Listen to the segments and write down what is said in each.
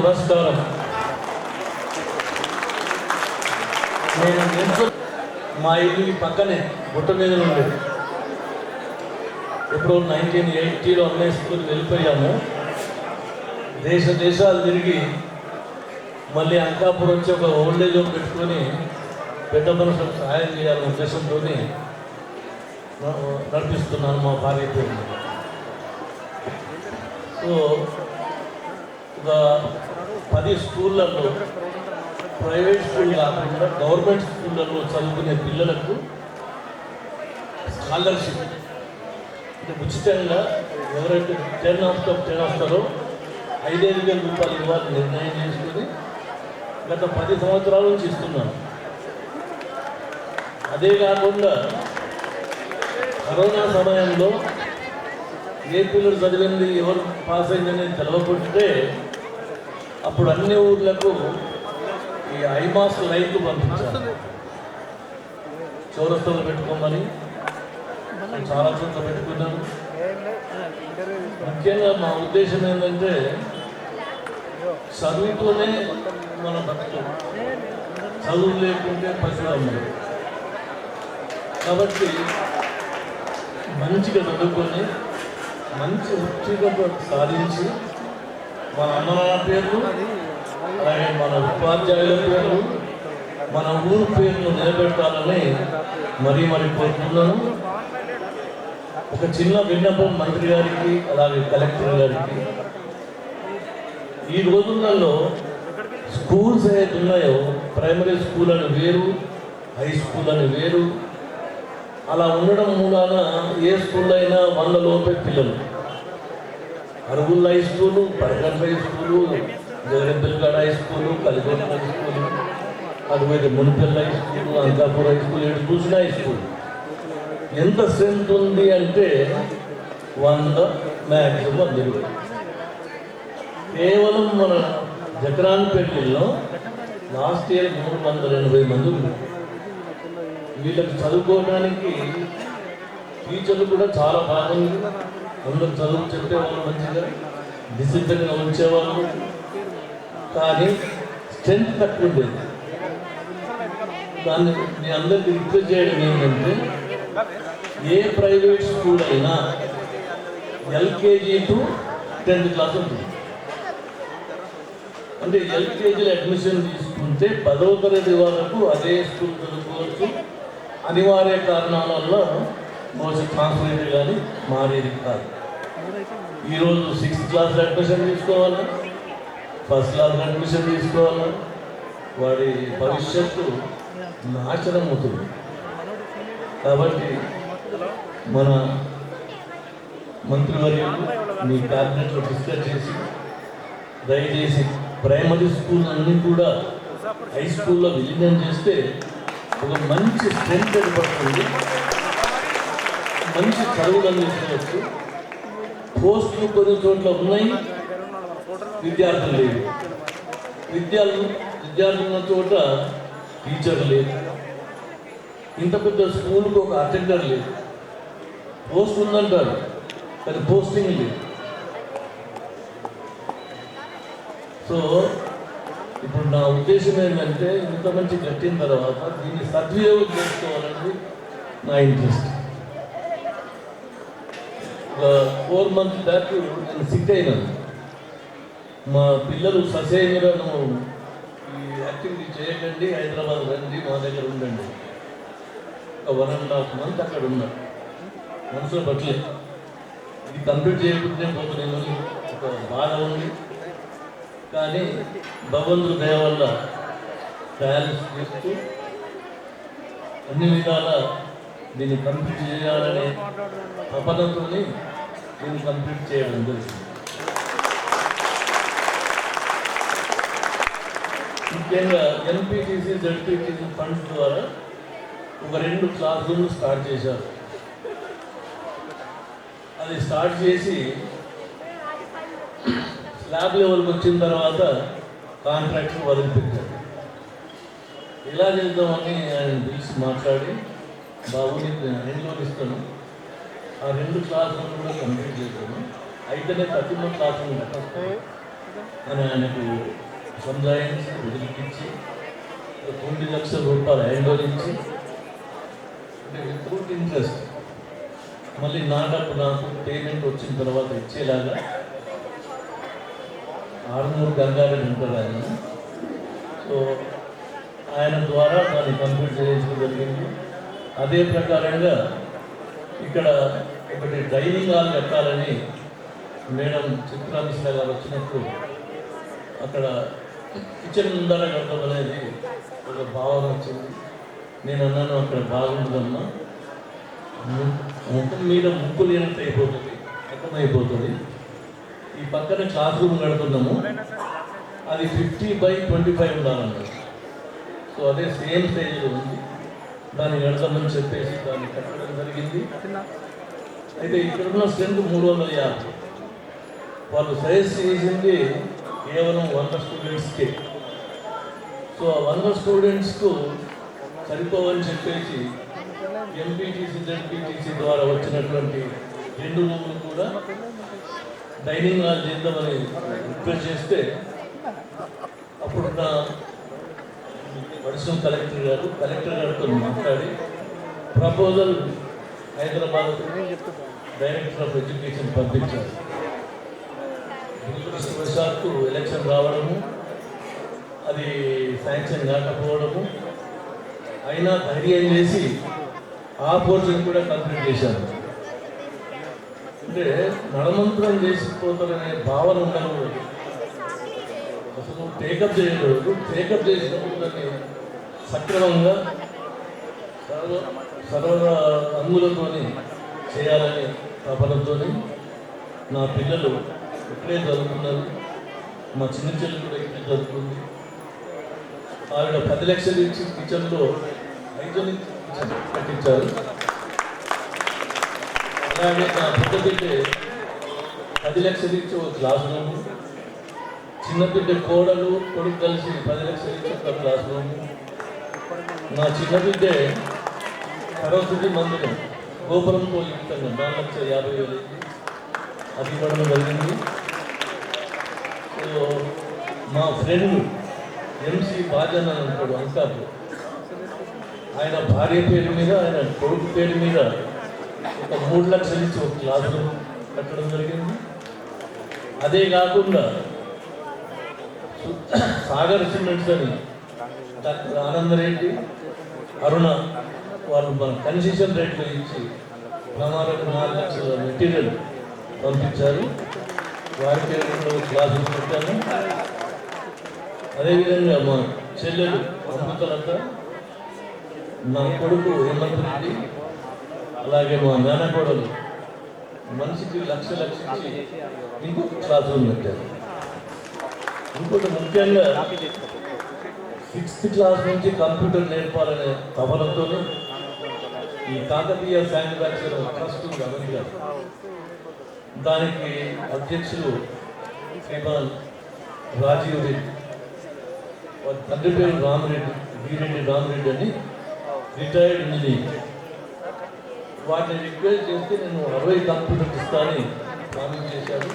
నమస్కారం. నేను మా ఇల్లు ఈ పక్కనే గుట్ట మీద ఉండేది ఎప్పుడు నైన్టీన్ ఎయిటీలో అన్నయ్య స్కూల్ వెళ్ళిపోయాము. దేశ దేశాలు తిరిగి మళ్ళీ అంకాపూర్ వచ్చి ఒక ఓల్డేజ్ హోమ్ పెట్టుకొని పెద్ద మనుషులకు సహాయం చేయాలనే ఉద్దేశంతో నడిపిస్తున్నాను మా భార్య పేరు సో ఒక పది స్కూళ్ళల్లో ప్రైవేట్ స్కూల్ కాకుండా గవర్నమెంట్ స్కూళ్ళల్లో చదువుకునే పిల్లలకు స్కాలర్షిప్. అంటే ఉచితంగా ఎవరైతే టెన్ ఆఫ్టర్ టెన్ వస్తారో ఐదైదు వేల రూపాయలు ఇవ్వాలని నిర్ణయం చేసుకుని గత పది సంవత్సరాల నుంచి ఇస్తున్నాను అదే కాకుండా కరోనా సమయంలో ఏ పిల్లలు చదివింది ఎవరు పాస్ అయిందని తెలవకుంటే అప్పుడు అన్ని ఊర్లకు ఈ ఐమాస్ లైట్లు పంపించారు. చౌరస్తలు పెట్టుకోమని చాలా చోట్ల పెట్టుకున్నాను ముఖ్యంగా మా ఉద్దేశం ఏంటంటే చదువుతోనే మన బతుకు. చదువు లేకుంటే పశువులు కాబట్టి మంచిగా చదువుకొని మంచి ఉత్తీర్ణత సాధించి మన అమ్మ పేర్లు అలాగే మన ఉపాధ్యాయుల పేర్లు మన ఊరు పేర్లు నిలబెట్టాలని మరీ మరి కోరుతున్నాను ఒక చిన్న విన్నపం మంత్రి గారికి అలాగే కలెక్టర్ గారికి. ఈ రోజులలో స్కూల్స్ ఏదైతే ఉన్నాయో ప్రైమరీ స్కూల్ అని వేరు హై స్కూల్ అని వేరు అలా ఉండడం మూలాన ఏ స్కూల్ అయినా వంద లోపే పిల్లలు. అరుగుల్ హై స్కూలు బర్గర్ high school జగరెబ్బిల్గడ high school Kaligonda high school అటువైతే Munipalla high school Ankapur high school ఏడు చూసిన హై స్కూల్ ఎంత స్ట్రెంత్ ఉంది అంటే వంద మ్యాక్సిమం వంద ఇరవై కేవలం మన జగరాన్పేటలో లాస్ట్ ఇయర్ మూడు వందల ఎనభై మంది ఉన్నారు. వీళ్ళకి చదువుకోవడానికి టీచర్లు కూడా చాలా బాగుంది అందరూ చదువు చెప్పేవాళ్ళు మంచిగా డిసిప్లిన్గా ఉంచేవాళ్ళు. కానీ స్ట్రెంత్ తక్కువ దాన్ని మీ అందరికీ రిక్వెస్ట్ చేయడం ఏంటంటే ఏ ప్రైవేట్ స్కూల్ అయినా ఎల్కేజీ టు టెన్త్ క్లాస్ ఉంటుంది. అంటే ఎల్కేజీలో అడ్మిషన్ తీసుకుంటే పదవ తరగతి వరకు అదే స్కూల్ చదువుకోవచ్చు. అనివార్య కారణాల వల్ల బహుశా ట్రాన్స్లేటర్ కానీ మారేది కాదు. ఈరోజు సిక్స్త్ క్లాస్ అడ్మిషన్ తీసుకోవాలా? ఫస్ట్ క్లాస్ అడ్మిషన్ తీసుకోవాలా? వాడి భవిష్యత్తు నాశనం అవుతుంది. కాబట్టి మన మంత్రివర్యులు మీ క్యాబినెట్లో డిస్కస్ చేసి దయచేసి ప్రైమరీ స్కూల్ అన్నీ కూడా హై స్కూల్లో విలీనం చేస్తే ఒక మంచి స్ట్రెంత్ ఏర్పడుతుంది. మంచి చదువులు అందించవచ్చు. పోస్టులు కొన్ని చోట్ల ఉన్నాయి. విద్యార్థులు లేవు విద్యార్థులు విద్యార్థులు ఉన్న చోట టీచర్ లేదు ఇంత పెద్ద స్కూల్కి ఒక అటెండర్ లేదు. పోస్ట్ ఉందంటారు కానీ పోస్టింగ్ లేదు. సో ఇప్పుడు నా ఉద్దేశం ఏంటంటే ఇంత మంచి కట్టిన తర్వాత దీన్ని సద్వినియోగం చేసుకోవాలనేది నా ఇంట్రెస్ట్. ఫోర్ మంత్స్ బ్యాక్ నేను సిక్ అయినాను. మా పిల్లలు ససేమిరను ఈ యాక్టివిటీ చేయకండి హైదరాబాద్ రండి మా దగ్గర ఉండండి. ఒక వన్ అండ్ హాఫ్ మంత్ అక్కడ ఉన్నా. మనసులో పట్టలేదు ఇది కంప్లీట్ చేయకుంటే పోతున్నాను ఒక బాధ ఉంది. కానీ భగవంతుడు దయ వల్ల డయాలిసిస్ చేస్తూ అన్ని విధాల దీన్ని కంప్లీట్ చేయాలనే తపనతో నేను కంప్లీట్ చేయడం జరిగింది ముఖ్యంగా ఎన్పిటిసి జడ్పీటీసీ ఫండ్స్ ద్వారా ఒక రెండు క్లాస్ రూమ్లు స్టార్ట్ చేశారు. అది స్టార్ట్ చేసి స్లాబ్ లెవెల్కి వచ్చిన తర్వాత కాంట్రాక్ట్ వదిలిపెట్టారు. ఇలా చేద్దామని ఆయన పిలిచి మాట్లాడి బాబు నీకు నేను ఇస్తాను. ఆ రెండు క్లాసులు కూడా కంప్లీట్ చేశాను. అయితేనే థర్టీ క్లాసులు అని ఆయనకు సంజాయించి వదిలిపించి తొమ్మిది లక్షల రూపాయలు హ్యాండ్ ఇచ్చి అంటే వితౌట్ ఇంట్రెస్ట్ మళ్ళీ నా నాకు పేమెంట్ వచ్చిన తర్వాత ఇచ్చేలాగా ఆరునూరు గంగారెడ్డి ఉంటారు ఆయన. సో ఆయన ద్వారా దాన్ని కంప్లీట్ చేయించడం జరిగింది. అదే ప్రకారంగా ఇక్కడ ఒకటి డైనింగ్ హాల్ కట్టాలని మేడం చిత్రామిశ్ర గారు వచ్చినప్పుడు అక్కడ కిచెన్ ముందర కట్టడం అనేది ఒక భావన వచ్చింది. నేను అన్నాను అక్కడ బాగుంటుందమ్మా. ముఖం మీద ముక్కు లేనట్టు అయిపోతుంది అయిపోతుంది ఈ పక్కన క్లాస్ రూమ్ కడుతున్నాము. అది ఫిఫ్టీ బై ట్వంటీ ఫైవ్ ఉండాలన్నారు సో అదే సేమ్ సైజులో ఉంది. దాన్ని కడతామని చెప్పేసి దాన్ని కట్టడం జరిగింది. అయితే ఇక్కడున్న స్ట్రెంత్ మూడు వందల యాభై. వాళ్ళు సజెస్ట్ చేసింది కేవలం వంద స్టూడెంట్స్కే. సో ఆ వంద స్టూడెంట్స్కు సరిపోవని చెప్పేసి ఎంపీటీసీ జెడ్పీటీసీ ద్వారా వచ్చినటువంటి రెండు రూములు కూడా డైనింగ్ హాల్ చేద్దామని రిక్వెస్ట్ చేస్తే అప్పుడు నా అడిషనల్ కలెక్టర్ గారు కలెక్టర్ గారితో మాట్లాడి proposal Hyderabad director of education పంపించారు. దురదృష్టవశాత్తు ఎలక్షన్ రావడము అది శాంక్షన్ కాకపోవడము అయినా ధైర్యం చేసి ఆ పోర్షన్ కూడా కంప్లీట్ చేశారు. అంటే నడమంత్రం చేసిపోతారనే భావన ఉండకూడదు అసలు టేకప్ చేయకూడదు. టేకప్ చేసినప్పుడు దాన్ని సక్రమంగా సర్వ సర్వ అంగులతోనే చేయాలని తపనతోని నా పిల్లలు ఇప్పుడే చదువుకున్నారు. మా చిన్న చెల్లి కూడా ఇప్పుడే చదువుకుంది. ఆవిడ పది లక్షలు ఇచ్చి కిచెన్లో ఐదు కిచెన్ కట్టించారు అలాగే నా పెద్ద బిడ్డే పది లక్షలు ఇచ్చి ఒక క్లాస్ రూమ్. చిన్న బిడ్డ కోడలు కొడుకు కలిసి పది లక్షలు ఇచ్చి ఒక క్లాస్ రూమ్. నా చిన్న బిడ్డ మందులు. గోపురంతో యుక్తంగా నాలుగు లక్షల యాభై వేలు. అది ఇవ్వడం జరిగింది. సో మా ఫ్రెండ్ ఎంసీ బాజన్ అని అంటాడు అంకాపు. ఆయన భార్య పేరు మీద ఆయన కొడుకు పేరు మీద ఒక మూడు లక్షలు ఇచ్చి ఒక క్లాస్ కట్టడం జరిగింది. అదే కాకుండా సాగర్ సిమెంట్స్ అని డాక్టర్ ఆనందరెడ్డి అరుణ వాళ్ళు మన కన్సెషన్ రేట్లు ఇచ్చి ప్రమాణకు నాలుగు లక్షల మెటీరియల్ పంపించారు. వారికి క్లాసులు పెట్టాను. అదేవిధంగా మా చెల్లెలు అమృతలత నా కొడుకు హేమంత్ రెడ్డి అలాగే మా మేనకోడలు మనిషికి లక్ష లక్ష ఇంకొక క్లాస్ రూమ్ పెట్టారు. ఇంకొకటి ముఖ్యంగా సిక్స్త్ క్లాస్ నుంచి కంప్యూటర్ నేర్పాలనే తపనతో ఈ కాకతీయ మ్యానుఫ్యాక్చర్ ట్రస్ట్ గమనించారు దానికి అధ్యక్షులు శ్రీమాన్ రాజీవ్ రెడ్డి వారి తండ్రి పేరు రామరెడ్డి వీరెడ్డి రామరెడ్డి అని రిటైర్డ్ ఇంజనీర్ వాటిని రిక్వెస్ట్ చేస్తే నేను అరవై కంప్యూటర్స్ ఇస్తానని ప్రామిస్ చేశాను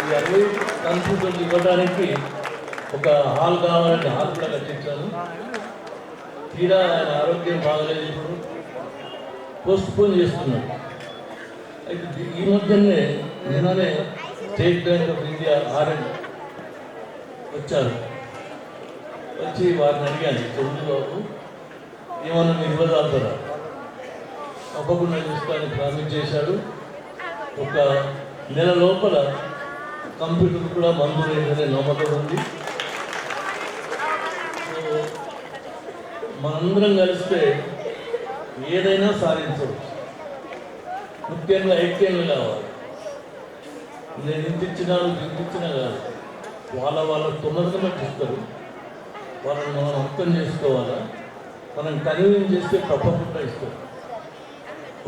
ఈ అరవై కంప్యూటర్లు ఇవ్వడానికి ఒక హాల్ కావాలని హాల్ కూడా కట్టించాను తీరా ఆయన ఆరోగ్యం బాగలేదు ఇప్పుడు. పోస్ట్ పోన్ చేస్తున్నాడు అయితే ఈ మధ్యనే నిన్ననే స్టేట్ బ్యాంక్ ఆఫ్ ఇండియా ఆర్ఎండ్ వచ్చారు. వచ్చి వారిని అడిగాను తొమ్మిది బాబు? ఏమన్నా మీరు ఇవ్వదాతారా తప్పకుండా చూస్తానని ప్రామిస్ చేశాడు. ఒక నెల లోపల కంప్యూటర్ కూడా మంజూరైందనే నమ్మకం ఉంది సో, మనందరం కలిస్తే ఏదైనా సాధించవచ్చు. ముఖ్యంగా ఐక్యంగా కావాలి. నేను ఇంత ఇచ్చినాను ఇంత ఇచ్చినా కాదు. వాళ్ళ వాళ్ళ తొందరగా బట్టి ఇస్తారు వాళ్ళని మనం అర్థం చేసుకోవాలా? మనం కన్వీన్ చేస్తే తప్పకుండా ఇస్తారు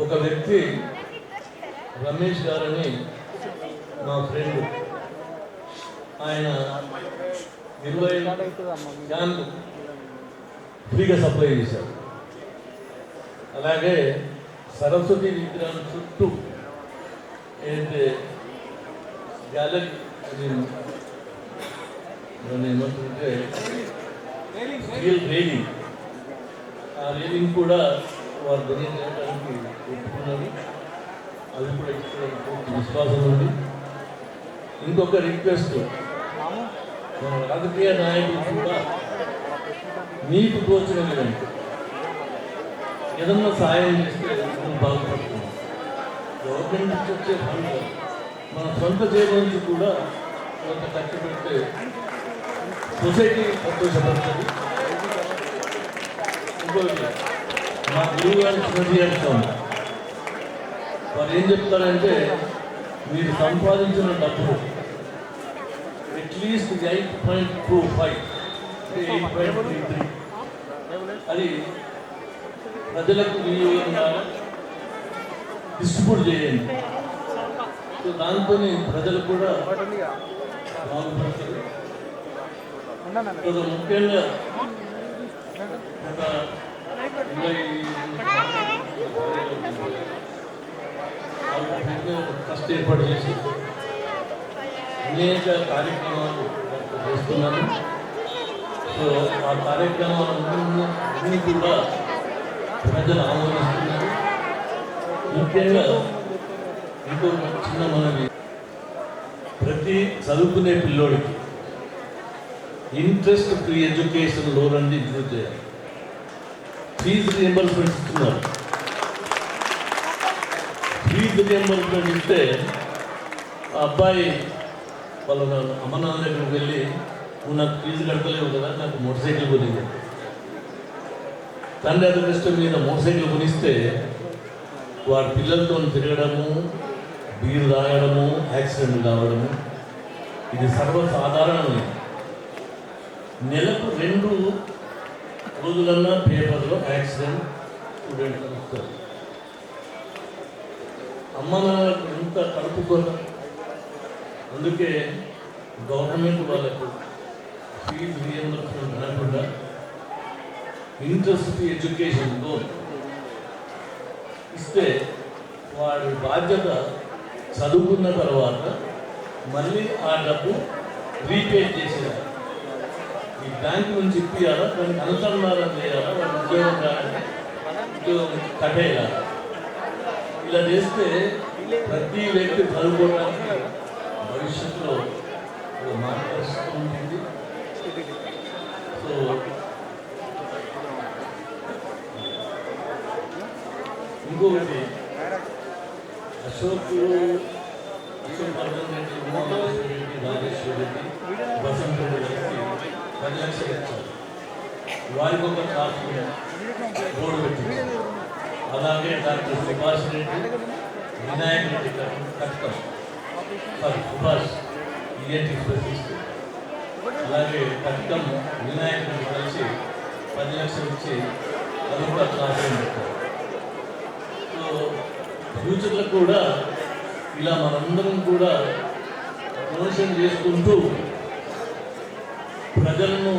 ఒక వ్యక్తి రమేష్ గారని మా ఫ్రెండ్. ఆయన ఇరవై ఫ్రీగా సప్లై చేశారు. అలాగే సరస్వతి విగ్రహం చుట్టూ ఏదైతే గ్యాలరీ దాన్ని ఏమంటుంటే రియల్ రైలింగ్. ఆ రైలింగ్ కూడా వారు డొనేట్ చేయడానికి ఒప్పుకున్నారు. అది కూడా ఇచ్చిన విశ్వాసం ఉంది. ఇంకొక రిక్వెస్ట్. మన రాజకీయ నాయకులు కూడా మీకు తోచిన ఏదన్నా సహాయం చేస్తే మనం బాగుపడుతున్నాం గవర్నమెంట్ నుంచి వచ్చే ఫండ్ మన సొంత జేబు నుంచి కూడా కొంత ఖర్చు పెడితే సొసైటీ సంతోషపడుతుంది. ఇంకోటి మా గురువు గారి స్మృతి చేస్తాం. వారు ఏం చెప్తారంటే మీరు సంపాదించిన డబ్బులు at least eight point two five eight point three three అది ప్రజలకు వినియోగంగా డిస్ట్రిబ్యూట్ చేయండి. సో దాంతో ప్రజలు కూడా బాగుపడతారు. ముఖ్యంగా ఒక ట్రస్ట్ ఏర్పాటు చేసి అనేక కార్యక్రమాలు చేస్తున్నాను. సో ఆ కార్యక్రమాలు అన్ని కూడా ప్రజలు ఆమోదిస్తున్నారు ముఖ్యంగా ఇంకో చిన్న మనవి. ప్రతి చదువుకునే పిల్లోడికి ఇంట్రెస్ట్ ఫ్రీ ఎడ్యుకేషన్ లోన్ అనేది ఇంక్లూడ్ చేయాలి. ఫీజు రియంబర్స్మెంట్ ఇస్తున్నారు. ఫీజు రియంబర్స్మెంట్ ఇస్తే ఆ అబ్బాయి వాళ్ళ అమ్మ నాన్న దగ్గరికి వెళ్ళి నువ్వు నాకు ఫీజు కడతలేవు కదా నాకు మోటార్ సైకిల్ కొనింది తండ్రి అదృష్టం మీద మోటార్ సైకిల్ కొనిస్తే వారి పిల్లలతో తిరగడము బీరు తాగడము యాక్సిడెంట్ కావడము ఇది సర్వసాధారణమే. నెలకు రెండు రోజులన్నా పేపర్లో యాక్సిడెంట్ స్టూడెంట్ వస్తారు. అమ్మ నాన్నలకు ఎంత కలుపుకొన అందుకే గవర్నమెంట్ వాళ్ళకు ఫీజు ఇంట్రెస్ట్ ఎడ్యుకేషన్ లోన్ ఇస్తే వాడి బాధ్యత చదువుకున్న తర్వాత మళ్ళీ ఆ డబ్బు రీపే చేసేయాలి. ఈ బ్యాంక్ నుంచి ఇప్పియాలా? దానికి అనుసంధానం చేయాలా? వాళ్ళ ఉద్యోగం కానీ ఉద్యోగం కట్టేయాలి? ఇలా చేస్తే ప్రతి వ్యక్తి చదువుకోవడానికి భవిష్యత్తులో ఒక మార్గదర్శకం ఉంటుంది. సో ఇంకొకటి అశోక్ అశోక్ వర్ధన్ రెడ్డి ఉమామహేశ్వర రెడ్డి వసంత పది లక్షలు ఇచ్చారు వారికి ఒక బోర్డు పెట్టింది అలాగే doctor Subhash Reddy Vinayak Reddy Kattam sorry Subhash ENT specialist అలాగే పథకం వినాయక్ కలిసి పది లక్షలు ఇచ్చి అది కూడా క్లాస్ పెట్టారు. సో ఫ్యూచర్లో కూడా ఇలా మనందరం కూడా ప్రమోషన్ చేసుకుంటూ ప్రజలను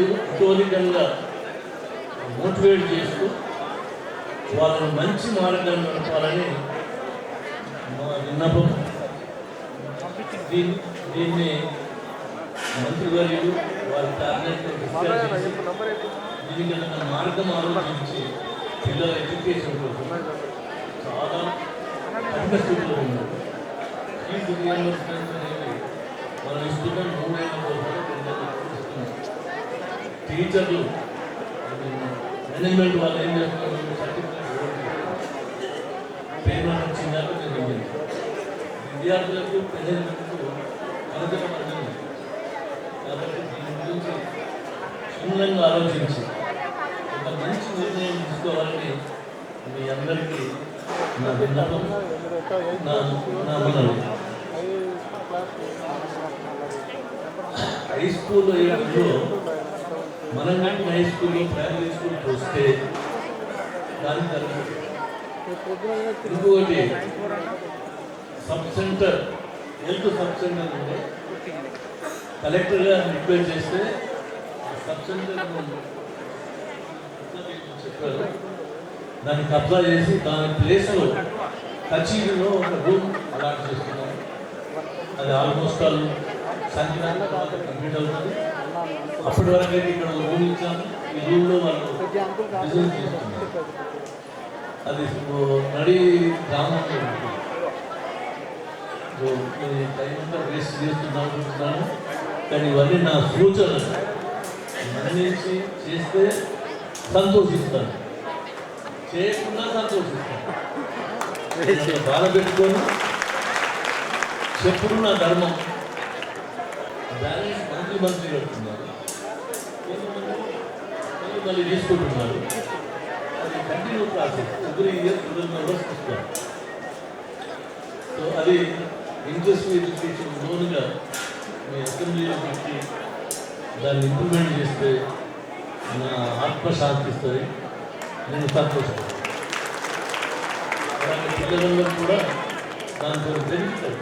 ఇతోలికంగా మోటివేట్ చేస్తూ వాళ్ళను మంచి మార్గం నడపాలని మా విన్నపం. దీన్ని దీన్ని మంత్రివర్యులు వారి టార్గెట్ మార్గం ఆలోచించి పిల్లల ఎడ్యుకేషన్ కోసం చాలా స్థితిలో ఉన్నారు. ఫీజు రియంబర్స్మెంట్ అనేది మనం ఇస్తున్నాం మూడేళ్ళ కోసం టీచర్లు మేనేజ్మెంట్ వాళ్ళు ఏం చేస్తున్నారు? సర్టిఫికేట్ పేమెంట్ వచ్చిందాక విద్యార్థులకు మేనేజ్మెంట్కు కనుక పడుతుంది కాబట్టి దీని గురించి క్షుణ్ణంగా ఆలోచించి ఒక మంచి నిర్ణయం తీసుకోవాలని మీ అందరికీ నా విన్నపం నా నా మనవి. హై స్కూల్ ఏజ్లో మనం కానీ హై స్కూల్లో ప్రైమరీ స్కూల్ చూస్తే దాని తర్వాత ఇంకొకటి sub centre health sub centre ఉంటే కలెక్టర్ గారు రిక్వెస్ట్ చేస్తే చెప్పారు దాన్ని కబ్జా చేసి దాని ప్లేస్లో కచీలో ఒక రూమ్ అలాట్ చేస్తున్నాం. అది ఆల్మోస్ట్ ఆల్ సంక్రాంతి తర్వాత కంప్లీట్ అవుతుంది. అప్పటి వరకు అయితే ఇక్కడ రూమ్ ఇచ్చాము ఈ రూమ్లో వాళ్ళు బిజినెస్ చేస్తున్నారు. అది నడి గ్రామంలో ఉంటుంది. టైం అంతా వేస్ట్ చేస్తున్నాను అనుకుంటున్నాను. కానీ ఇవన్నీ నా సూచనలు మన్నించి చేస్తే సంతోషిస్తాను చేయకుండా సంతోషిస్తాను బాధ పెట్టుకొని చెప్పుడు నా ధర్మం. బ్యాలెన్స్ మంత్లీ మంత్లీ కడుతున్నారు కొంతమంది మళ్ళీ మళ్ళీ తీసుకుంటున్నారు. అది continue process. Every year twelve members ఇస్తారు సో అది ఇంట్రెస్ట్ ఎడ్యుకేషన్ లోన్గా మీ అసెంబ్లీలో పెట్టి దాన్ని ఇంప్లిమెంట్ చేస్తే నా ఆత్మ శాంతిస్తుంది నేను సంతోషపడతాను. పిల్లలందరూ కూడా దాని కొరకు అవుతారు